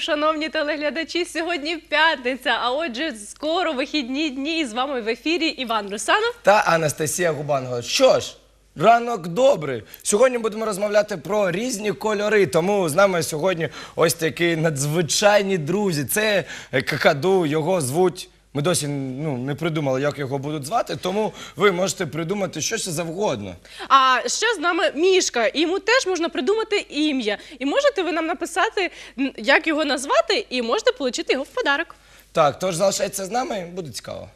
Шановні телеглядачі. Сьогодні п'ятниця, а отже, скоро вихідні дні. І з вами в ефірі Іван Русанов. та Анастасія Губанова. Що ж, ранок добрий. Сьогодні будемо розмовляти про різні кольори. Тому з нами сьогодні ось такі надзвичайні друзі. Це Какаду, його звуть. Ми досі ну, не придумали, як його будуть звати, тому ви можете придумати щось завгодно. А ще з нами Мішка. І йому теж можна придумати ім'я. І можете ви нам написати, як його назвати, і можете отримати його в подарок. Так, тож залишайтеся з нами, буде цікаво.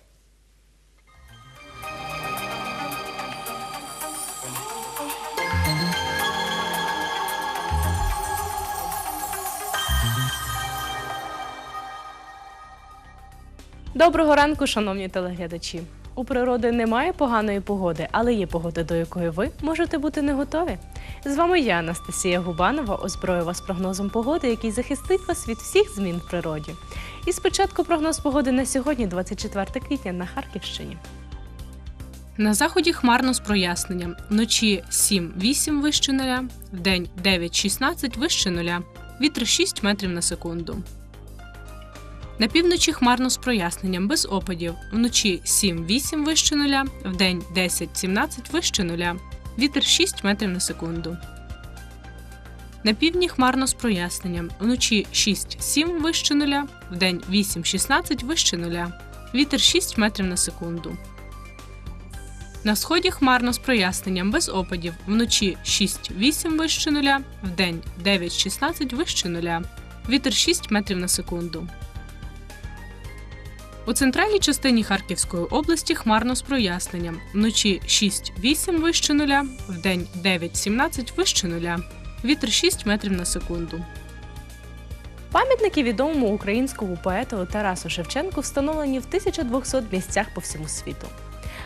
Доброго ранку, шановні телеглядачі. У природи немає поганої погоди, але є погода, до якої ви можете бути не готові. З вами я, Анастасія Губанова, озброю вас прогнозом погоди, який захистить вас від всіх змін в природі. І спочатку прогноз погоди на сьогодні, 24 квітня, на Харківщині. На заході хмарно з проясненням. Вночі 7-8 вище нуля, вдень 9-16 вище нуля. Вітер 6 метрів на секунду. На півночі хмарно з проясненням без опадів. Вночі 7-8 вище нуля, вдень 10-17 вище нуля. Вітер 6 метрів на секунду. На півдні хмарно з проясненням. Вночі 6-7 вище нуля, вдень 8-16 вище нуля. Вітер 6 метрів на секунду. На сході хмарно з проясненням без опадів. Вночі 6-8 вище нуля, вдень 9-16 вище нуля. Вітер 6 метрів на секунду. У центральній частині Харківської області хмарно з проясненням. Вночі 6-8 вище нуля, вдень 9-17 вище нуля. Вітер 6 метрів на секунду. Пам'ятники відомому українському поету Тарасу Шевченку встановлені в 1200 місцях по всьому світу.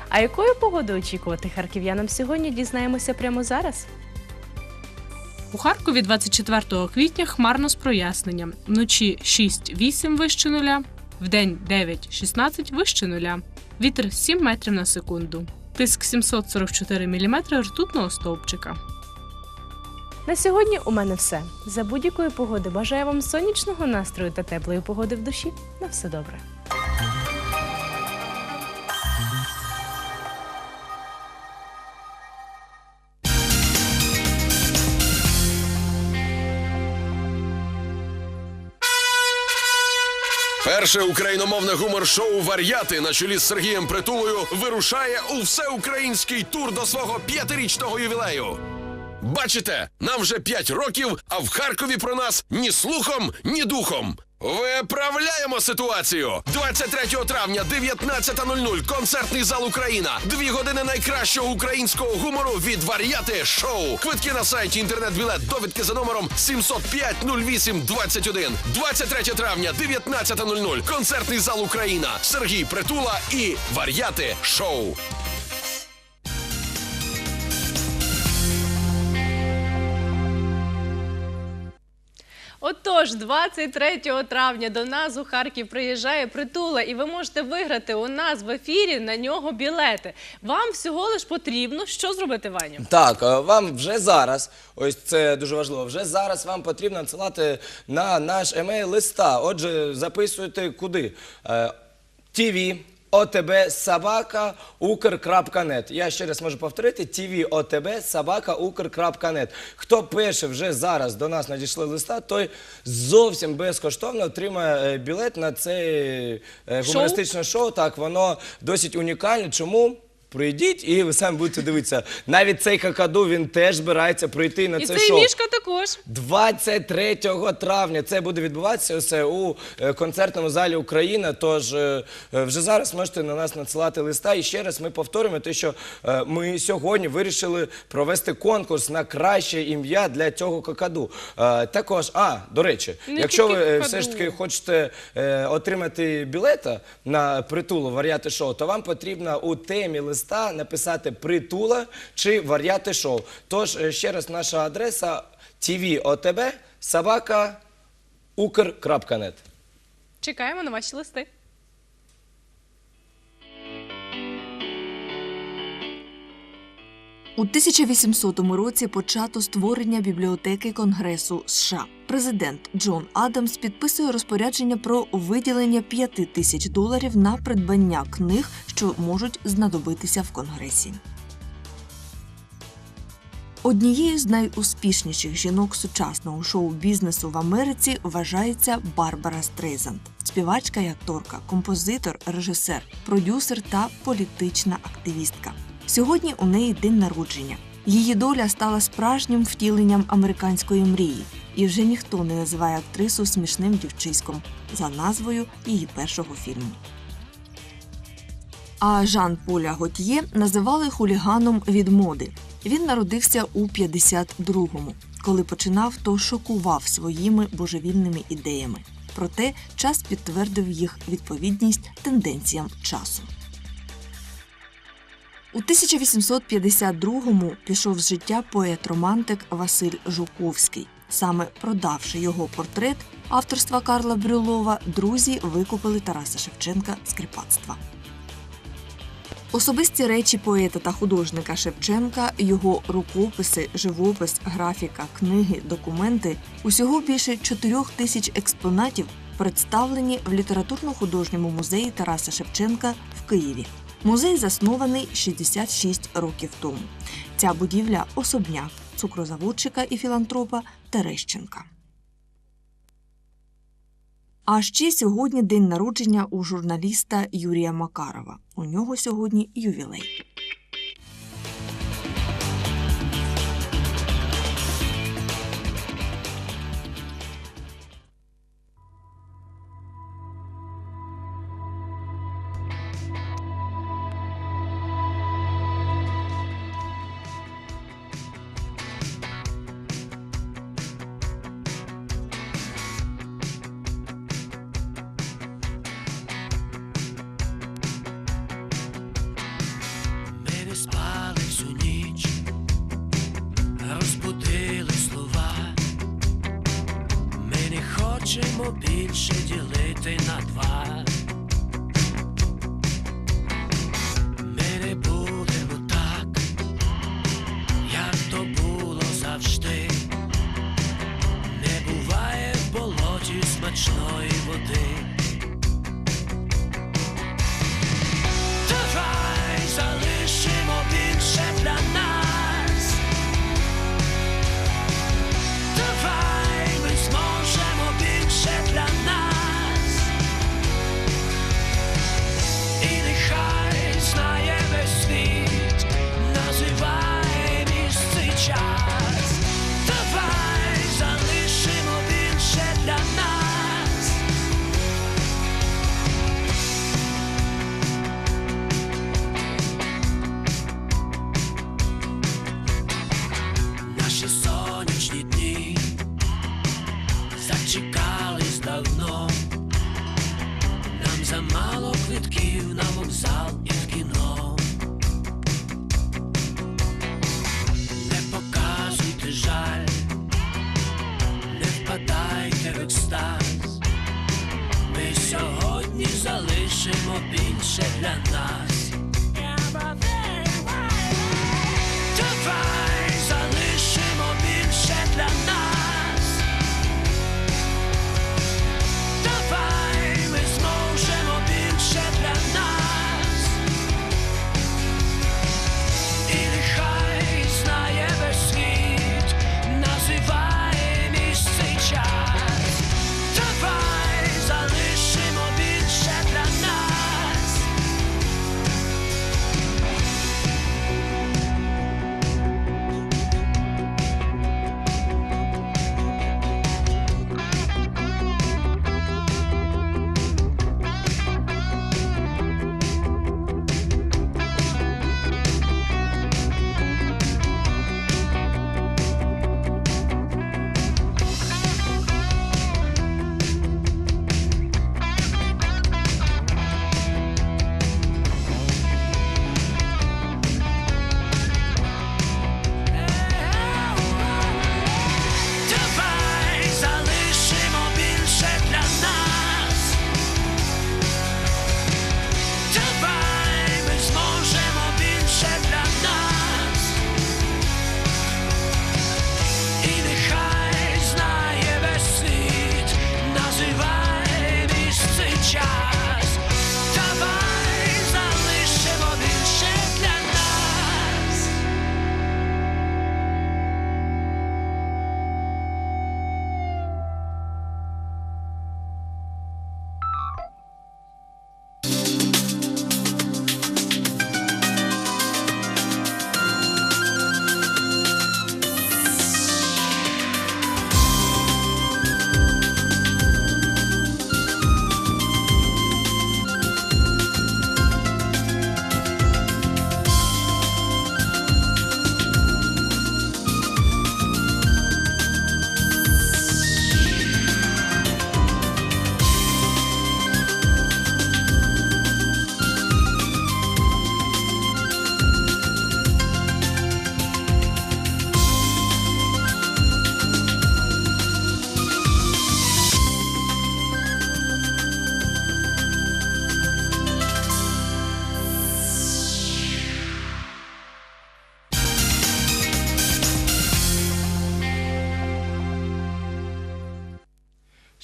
А якою погодою очікувати харків'янам сьогодні, дізнаємося прямо зараз. У Харкові 24 квітня хмарно з проясненням. Вночі 6-8 вище нуля, вдень 9-16 вище нуля. Вітер 7 метрів на секунду. Тиск 744 мм ртутного стовпчика. На сьогодні у мене все. За будь-якої погоди бажаю вам сонячного настрою та теплої погоди в душі. На все добре. Перше україномовне гумор-шоу Вар'яти на чолі з Сергієм Притулою вирушає у всеукраїнський тур до свого п'ятирічного ювілею. Бачите, нам вже п'ять років, а в Харкові про нас ні слухом, ні духом. Виправляємо ситуацію. 23 травня, 19.00, концертний зал Україна. Дві години найкращого українського гумору від Вар'яти Шоу. Квитки на сайті інтернет-білет. Довідки за номером 705 08 21. 23 травня, 19.00, концертний зал Україна. Сергій Притула і Вар'яти Шоу. Отож, 23 травня до нас у Харків приїжджає притула, і ви можете виграти у нас в ефірі на нього білети. Вам всього лиш потрібно що зробити, Ваню? Так, е, вам вже зараз, ось це дуже важливо, вже зараз вам потрібно надсилати на наш емейл листа. Отже, записуйте куди? Е, TV, ОТБ, собака, Укр.нет. Я ще раз можу повторити: TV, ОТБ, собака, Укр.нет. Хто перше вже зараз до нас надійшли листа, той зовсім безкоштовно отримає е, білет на це е, гумористичне шоу. Так, воно досить унікальне. Чому? Прийдіть і ви самі будете дивитися. Навіть цей какаду він теж збирається прийти на І це цей шоу. мішка також. 23 травня це буде відбуватися все у е, концертному залі Україна. Тож е, е, вже зараз можете на нас надсилати листа. І ще раз ми повторюємо те, що е, ми сьогодні вирішили провести конкурс на краще ім'я для цього какаду. Е, Також, а до речі, Не якщо ви тільки е, все ж таки хочете е, отримати білета на притулу варіати шоу, то вам потрібно у темі листа написати притула чи вар'яти шоу. Тож е, ще раз наша адреса tvotb собака. Чекаємо на ваші листи. У 1800 році почато створення бібліотеки Конгресу США. Президент Джон Адамс підписує розпорядження про виділення 5 тисяч доларів на придбання книг, що можуть знадобитися в Конгресі. Однією з найуспішніших жінок сучасного шоу-бізнесу в Америці вважається Барбара Стрейзанд, співачка і акторка, композитор, режисер, продюсер та політична активістка. Сьогодні у неї день народження. Її доля стала справжнім втіленням американської мрії, і вже ніхто не називає актрису смішним дівчиськом за назвою її першого фільму. А Жан Поля Готьє називали хуліганом від моди. Він народився у 52-му. Коли починав, то шокував своїми божевільними ідеями. Проте час підтвердив їх відповідність тенденціям часу. У 1852-му пішов з життя поет-романтик Василь Жуковський. Саме продавши його портрет авторства Карла Брюлова, друзі викупили Тараса Шевченка з кріпацтва. Особисті речі поета та художника Шевченка, його рукописи, живопис, графіка, книги, документи усього більше чотирьох тисяч експонатів представлені в літературно-художньому музеї Тараса Шевченка в Києві. Музей заснований 66 років тому. Ця будівля особняк цукрозаводчика і філантропа Терещенка. А ще сьогодні день народження у журналіста Юрія Макарова. У нього сьогодні ювілей. Сьогодні залишимо більше для нас. Давай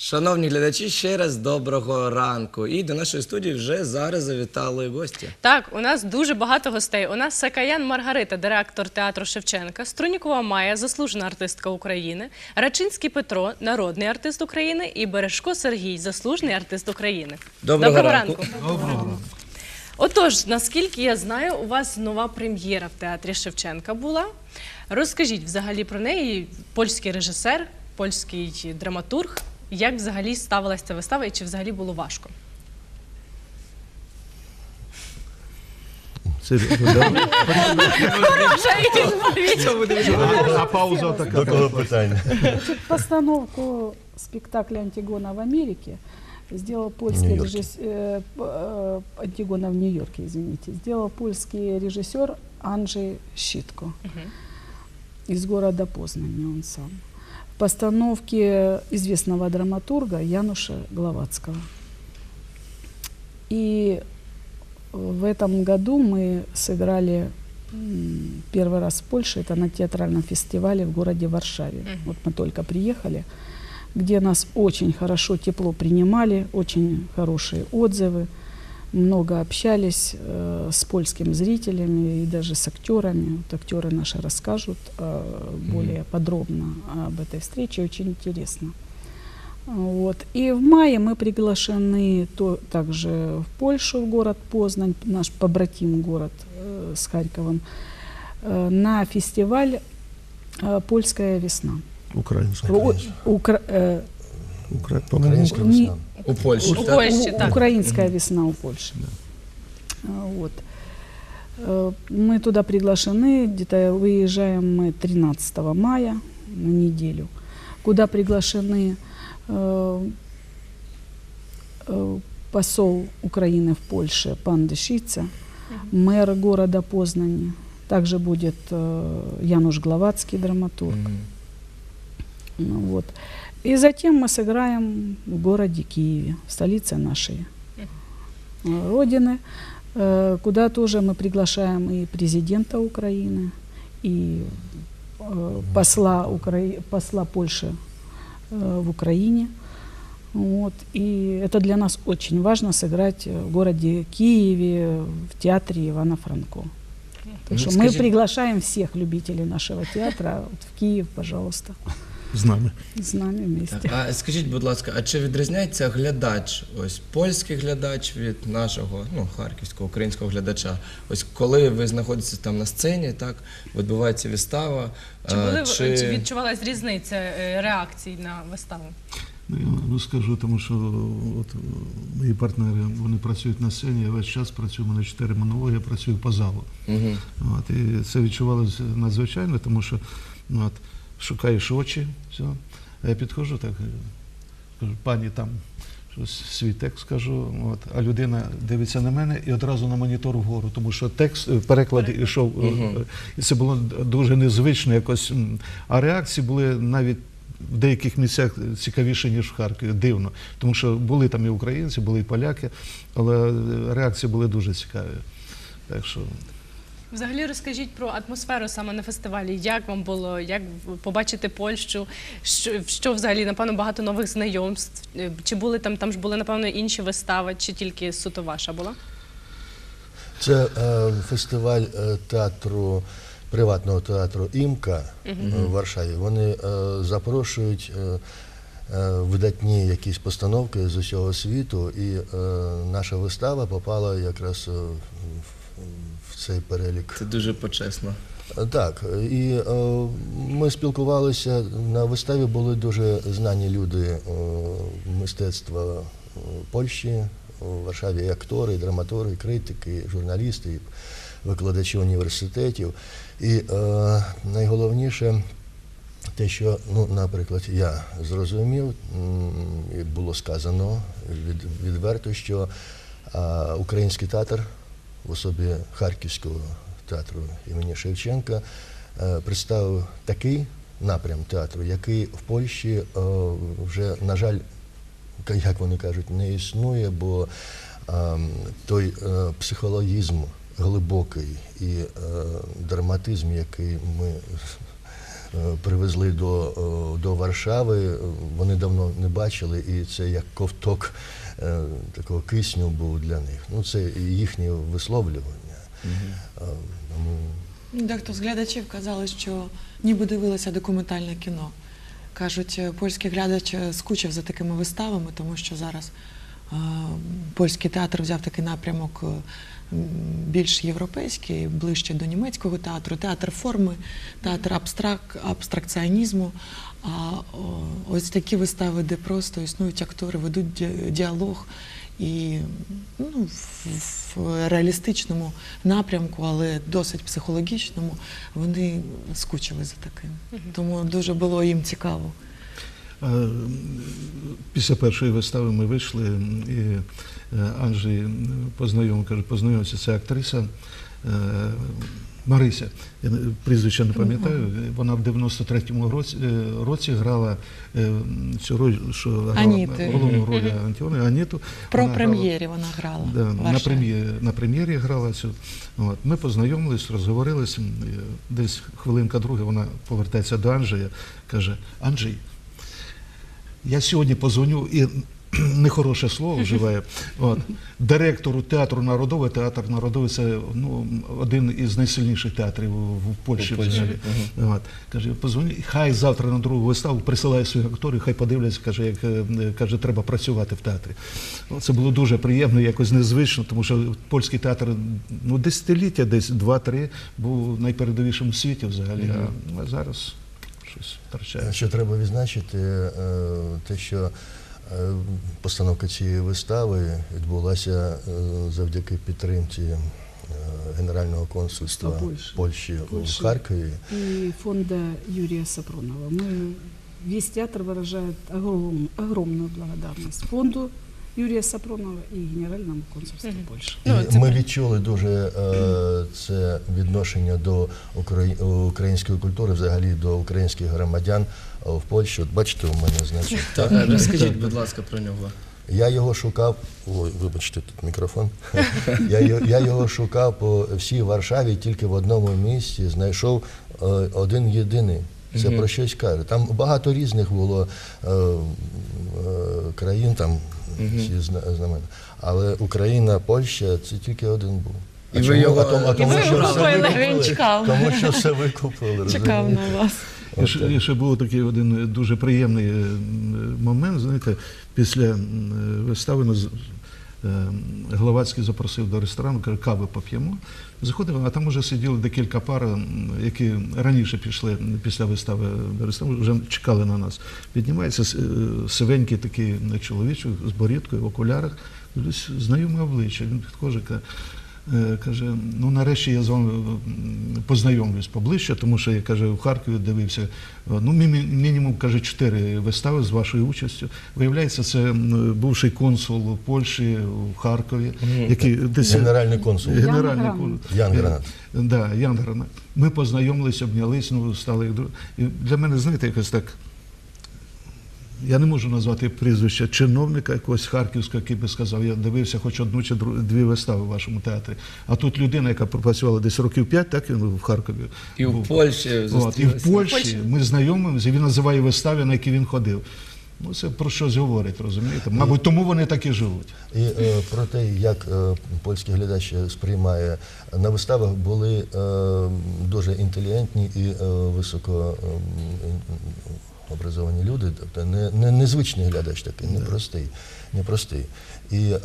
Шановні глядачі, ще раз доброго ранку. І до нашої студії вже зараз завітали гості. Так, у нас дуже багато гостей. У нас Сакаян Маргарита, директор театру Шевченка, Струнікова Майя, заслужена артистка України, Рачинський Петро, народний артист України, і Бережко Сергій, заслужений артист України. Доброго ранку. Отож, наскільки я знаю, у вас нова прем'єра в театрі Шевченка була. Розкажіть взагалі про неї, польський режисер, польський драматург. Як взагалі ставилася ця вистава і чи взагалі було важко? А пауза така. До кого питання? Постановку спектакля «Антигона в Америке» сделал польский Нью-Йорке. режиссер... «Антигона в Нью-Йорке», извините. Сделал польский режиссер Анджей Щитко из города Познани он сам. Постановке известного драматурга Януша Гловацкого. И в этом году мы сыграли первый раз в Польше, это на театральном фестивале в городе Варшаве. Вот мы только приехали, где нас очень хорошо, тепло принимали, очень хорошие отзывы, много общались э, с польскими зрителями и даже с актерами. Вот актеры наши расскажут э, более подробно об этой встрече, очень интересно. Вот. И в мае мы приглашены то, также в Польшу, в город Познань, наш побратим город э, с Харьковом, э, на фестиваль э, «Польская весна». Українська. О- Укра- э, Укра... По-моєму, Українська Ні. весна. У Польщі. У так? Польщі, так. Украинская весна у Польши. А, Вот. Э, Мы туда приглашены, где-то выезжаем мы 13 мая на неделю, куда приглашены э, э, посол Украины в Польше пан Дешица, мэр города Познани, также будет Януш Гловацкий, драматург. Мгм. Ну, вот. И затем мы сыграем в городе Киеве, столице нашей родины, э, куда тоже мы приглашаем и президента Украины, и э, посла, Укра- посла Польши э, в Украине. Вот. И это для нас очень важно сыграть в городе Киеве, в театре Ивана Франко. Так Ну, что мы приглашаем всех любителей нашего театра вот в Киев, пожалуйста, з нами. с нами вместе. Так, а скажіть, будь ласка, а чи відрізняється глядач, ось польський глядач від нашого, ну, харківського, українського глядача? Ось коли ви знаходитеся там на сцені, так, відбувається вистава. Чи, були, ви- чи... чи відчувалась різниця е, реакцій на виставу? Ну, я ну, скажу, тому що от, мої партнери вони працюють на сцені, я весь час працюю, у мене чотири монологи, я працюю по залу. Мгм. От, і це відчувалося надзвичайно, тому що ну, от, шукаєш очі, все. А я підходжу так, е, кажу, пані там щось свій текст скажу, от, а людина дивиться на мене і одразу на монітор вгору, тому що текст, е, переклад йшов, е, і це було дуже незвично якось. А реакції були навіть. В деяких місцях цікавіше, ніж в Харкові, дивно. Тому що були там і українці, були і поляки, але реакції були дуже цікаві. Так що Взагалі розкажіть про атмосферу саме на фестивалі. Як вам було, як побачити Польщу? Що, що взагалі, напевно, багато нових знайомств? Е, Чи були там, там ж були, напевно, інші вистави, чи тільки суто ваша була? Це е, фестиваль е, театру, приватного театру Імка е, в Варшаві. Вони е, запрошують е, е, видатні якісь постановки з усього світу, і е, наша вистава попала якраз е, цей перелік. Це дуже почесно. Так, і е, ми спілкувалися на виставі. Були дуже знані люди е, мистецтва е, Польщі у Варшаві, і актори, і драматурги, і критики, і журналісти, і викладачі університетів. І е, найголовніше те, що, ну, наприклад, я зрозумів, і було сказано від, відверто, що а, український театр в особі Харківського театру імені Шевченка е, представив такий напрям театру, який в Польщі е, вже, на жаль, як вони кажуть, не існує, бо ем, той е, психологізм глибокий і драматизм, який ми привезли до, е, до Варшави, е, вони давно не бачили, і це як ковток е, такого кисню був для них. Ну, це їхнє висловлювання. Е, Тому Дехто з глядачів казали, що ніби дивилися документальне кіно. Кажуть, е, польський глядач е, скучив за такими виставами, тому що зараз е, польський театр взяв такий напрямок е, більш європейський, ближче до німецького театру, театр форми, театр абстрак, абстракціонізму. А ось такі вистави, де просто існують актори, ведуть діалог і ну, в, в реалістичному напрямку, але досить психологічному, вони скучили за таким. Тому дуже було їм цікаво. Після першої вистави ми вийшли, і е, Анжей познайомив, каже, познайомився, це актриса е, Марися. Я прізвище не пам'ятаю. Вона в 93-му році, е, році грала цю роль, що грала головну роль Антіони, Аніту. Про Вона прем'єрі вона грала. Да, на, прем'єрі, на прем'єрі грала цю. От. Ми познайомились, розговорились. Десь хвилинка друга вона повертається до Анджея, каже: Анджей, я сьогодні позвоню і нехороше слово вживає. От, директору театру Народовий, театр Народовий це ну, один із найсильніших театрів в, Польщі. У Польщі, взагалі. От, каже, позвони, хай завтра на другу виставу присилає своїх акторів, хай подивляться, каже, як е, каже, треба працювати в театрі. Це було дуже приємно, якось незвично, тому що польський театр ну, десятиліття, десь два-три, був найпередовішим у світі взагалі. А, а зараз щось втрачає. Що треба відзначити, е, те, що е, постановка цієї вистави відбулася е, завдяки підтримці Генерального консульства Польщі. Польщі у Харкові. И фонда Юрия Сапронова. Мы, весь театр выражает огром- огромную благодарность фонду Юрия Сапронова и Генеральному консульству Польши. І ми відчули дуже е, це відношення до украї- української культури, взагалі до українських громадян е, в Польщі. От бачите, у мене значить. Так, розкажіть, будь ласка, про нього. Я його шукав. Ой, вибачте, тут мікрофон. Я, його- я його шукав по всій Варшаві, тільки в одному місці знайшов е, один єдиний. Це про щось каже. Там багато різних було е, е, країн, там всі зна- знамена. Але Україна, Польща це тільки один був. І ви його- а тому, а тому, що все купили, викупили, він чекав. тому що все викупили. Чекав розумієте? на вас. І ще, і ще був такий один дуже приємний е, момент. Знаєте, після вистави е, Гловацький запросив до ресторану, каже, кави поп'ємо. Заходимо, а там вже сиділи декілька пар, які раніше пішли після вистави до ресторану, вже чекали на нас. Піднімається е, сивенький такий чоловічок з борідкою в окулярах, знайоме обличчя. Він підходить, каже, Е, Каже, ну нарешті я з вами познайомлюсь поближче, тому що я каже, в Харкові дивився. е, Ну, міні- мінімум каже, чотири вистави з вашою участю. Виявляється, це бувший консул Польщі у Харкові, який десь Генеральний консул. генеральний консул. Ян Гранат. Е, Да, Ян Гранат. Ми познайомились, обнялись, ну стали як друг. І для мене, знаєте, якось так. Я не можу назвати прізвище чиновника якогось харківського, який би сказав, я дивився хоч одну чи дві вистави в вашому театрі. А тут людина, яка пропрацювала десь років п'ять, так він в Харкові. І в. Польщі От, і в. Польщі ми знайомимося, і він називає вистави, на які він ходив. Ну, це про щось говорить, розумієте? Мабуть, тому вони так і живуть. І е, про те, як е, польський глядач сприймає на виставах, були е, дуже інтелігентні і е, високо е, образовані люди, тобто не, не незвичний глядач такий, непростий. непростий. І е,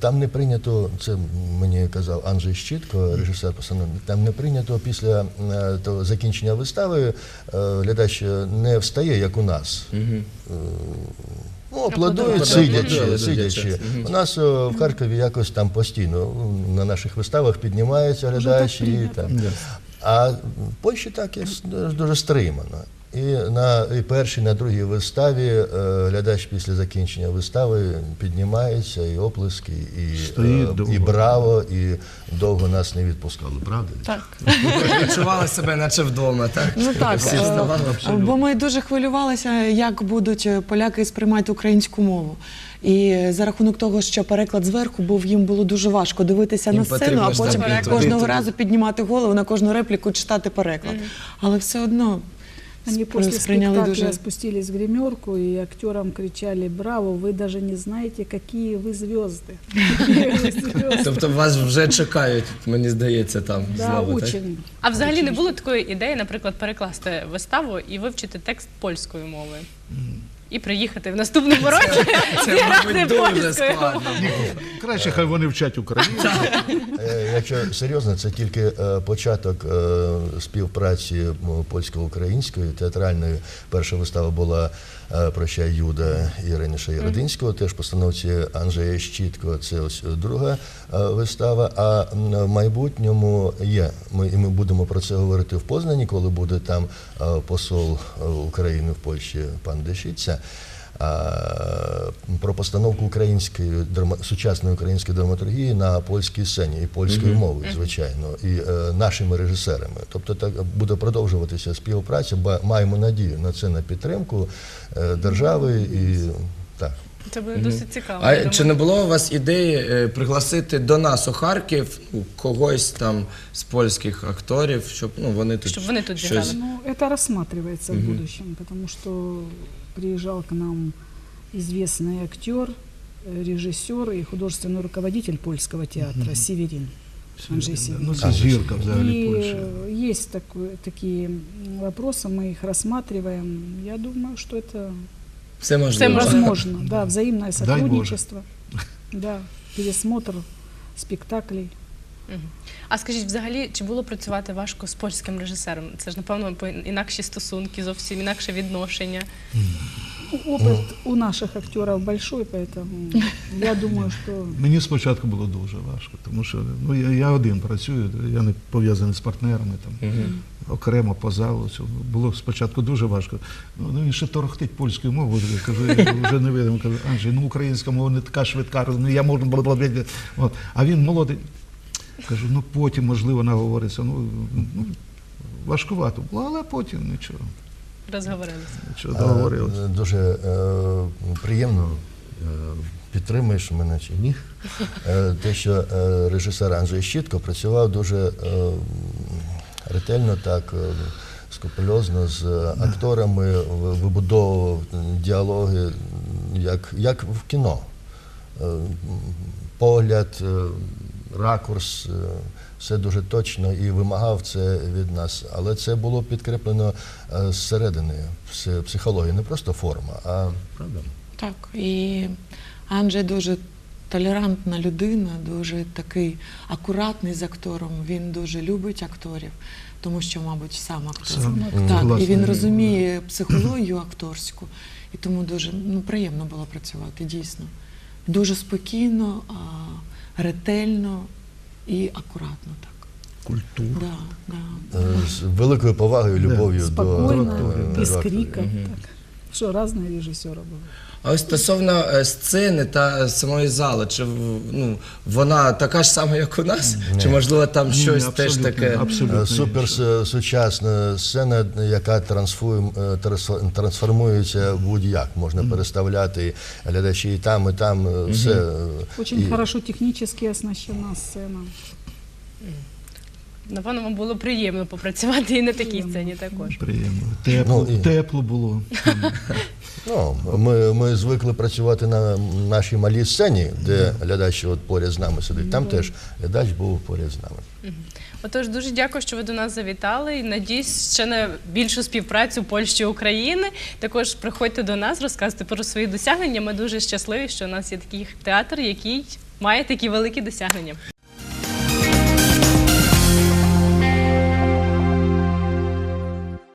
там не прийнято, це мені казав Анджей Щитко, режисер постановки, там не прийнято після е, того закінчення вистави е, глядач не встає, як у нас. Е, Ну, аплодують, сидячи, сидячи. У нас е, в Харкові якось там постійно ну, на наших виставах піднімається глядач і там. А в Польщі так є дуже стримано. І на і першій, на другій виставі е, глядач після закінчення вистави піднімається, і оплески, і, Стоїть е, довго. і браво, і довго нас не відпускали, правда? Так. Відчували себе, наче вдома, так? Ну так, Всі е, бо ми дуже хвилювалися, як будуть поляки сприймати українську мову. І за рахунок того, що переклад зверху був, їм було дуже важко дивитися Їм на сцену, а потім кожного разу піднімати голову на кожну репліку, читати переклад. Але все одно Они после сприйняли спектакля дуже- спустились в гримерку и актерам кричали «Браво! Вы даже не знаете, какие вы звезды!» Какие вы звезды. Тобто вас вже чекають, мені здається, там Да, знову, так? очень. А взагалі не було такої ідеї, наприклад, перекласти виставу і вивчити текст польською мовою. І приїхати в наступному році Це, мабуть, дуже складно. Краще хай вони вчать Україну. Е, Якщо серйозно, це тільки е, початок е, співпраці польсько-української театральної. Перша вистава була Прощай Юда Ірини Шаєродинського, теж постановці Анжея Щітко. Це ось друга е, вистава. А в майбутньому є. Ми, і ми будемо про це говорити в Познані, коли буде там е, посол е, України в Польщі пан Дешіця. А, про постановку української сучасної української драматургії на польській сцені і польською мовою, звичайно, і е, нашими режисерами. Тобто так буде продовжуватися співпраця, бо маємо надію на це на підтримку е, держави і так. Це буде досить цікаво. я А думаю. чи не було у вас ідеї е, пригласити до нас у Харків ну, когось там з польських акторів, щоб ну вони тут Щоб вони тут щось... зіграли. Ну, это рассматривается в будущем, потому что приезжал к нам известный актер, э, режиссер и художественный руководитель польского театра Северин. Анджей Северин. Ну, це зірка взагалі И Польщі. э, есть такое, такие м, вопросы, мы их рассматриваем. Я думаю, что это все можливо. возможно. Да, взаимное Боже. сотрудничество. Да, пересмотр спектаклей. Мгм. А скажіть, взагалі, чи було працювати важко з польським режисером? Це ж, напевно, по- інакші стосунки, зовсім інакше відношення. Ну, Опыт у наших актеров большой, поэтому я думаю, что Мені спочатку було дуже важко, тому що ну, я, я один працюю, я не пов'язаний з партнерами там. Окремо по залу. Було спочатку дуже важко. Ну, ну, він ще торохтить польською мовою. Я кажу, я вже не видимо. Кажу, Анджей, ну українська мова не така швидка, ну я можу. От. А він молодий. Кажу, ну потім, можливо, наговориться. Ну, ну важкувато було, але потім нічого. Розговорилися. Нічого договорилися. Е, Дуже е, приємно е, підтримуєш мене чи ні. Е, те, що е, режисер Анджей Щітко працював дуже е, ретельно, так е, скрупульозно з акторами, вибудовував діалоги, як, як в кіно. Е, погляд, е, ракурс, е, все дуже точно і вимагав це від нас. Але це було підкріплено е, зсередини, психології, не просто форма, а правда. Так, і Анджей дуже толерантна людина, дуже такий акуратний з актором. Він дуже любить акторів, тому що, мабуть, сам актор. Сам актор. Так, і Класний він він, розуміє психологію акторську, і тому дуже ну, приємно було працювати, дійсно. Дуже спокійно, а, ретельно і акуратно так. Культура. Да, да. Е, З великою повагою, любов'ю до, спокойно, до без акторів. крика. Так. Что разные режиссеры бывают. А ось стосовно е, сцени та самої зали, чи ну, вона така ж сама, як у нас? Чи можливо там щось ні, теж таке? абсолютно Е, Супер інше. с- сучасна сцена, яка трансформ, е, трансформується будь-як. Можна переставляти глядачі і там, і там. е, Все. е, Очень і- хорошо технически оснащена сцена. Напевно, вам було приємно попрацювати і на такій сцені також. Приємно. Тепло, Ну, і- тепло було. Ну, ми, ми звикли працювати на нашій малій сцені, де глядач от поряд з нами сидить. Там теж глядач був поряд з нами. Отож, дуже дякую, що ви до нас завітали. І надіюсь, ще на більшу співпрацю Польщі і України. Також приходьте до нас, розказуйте про свої досягнення. Ми дуже щасливі, що у нас є такий театр, який має такі великі досягнення.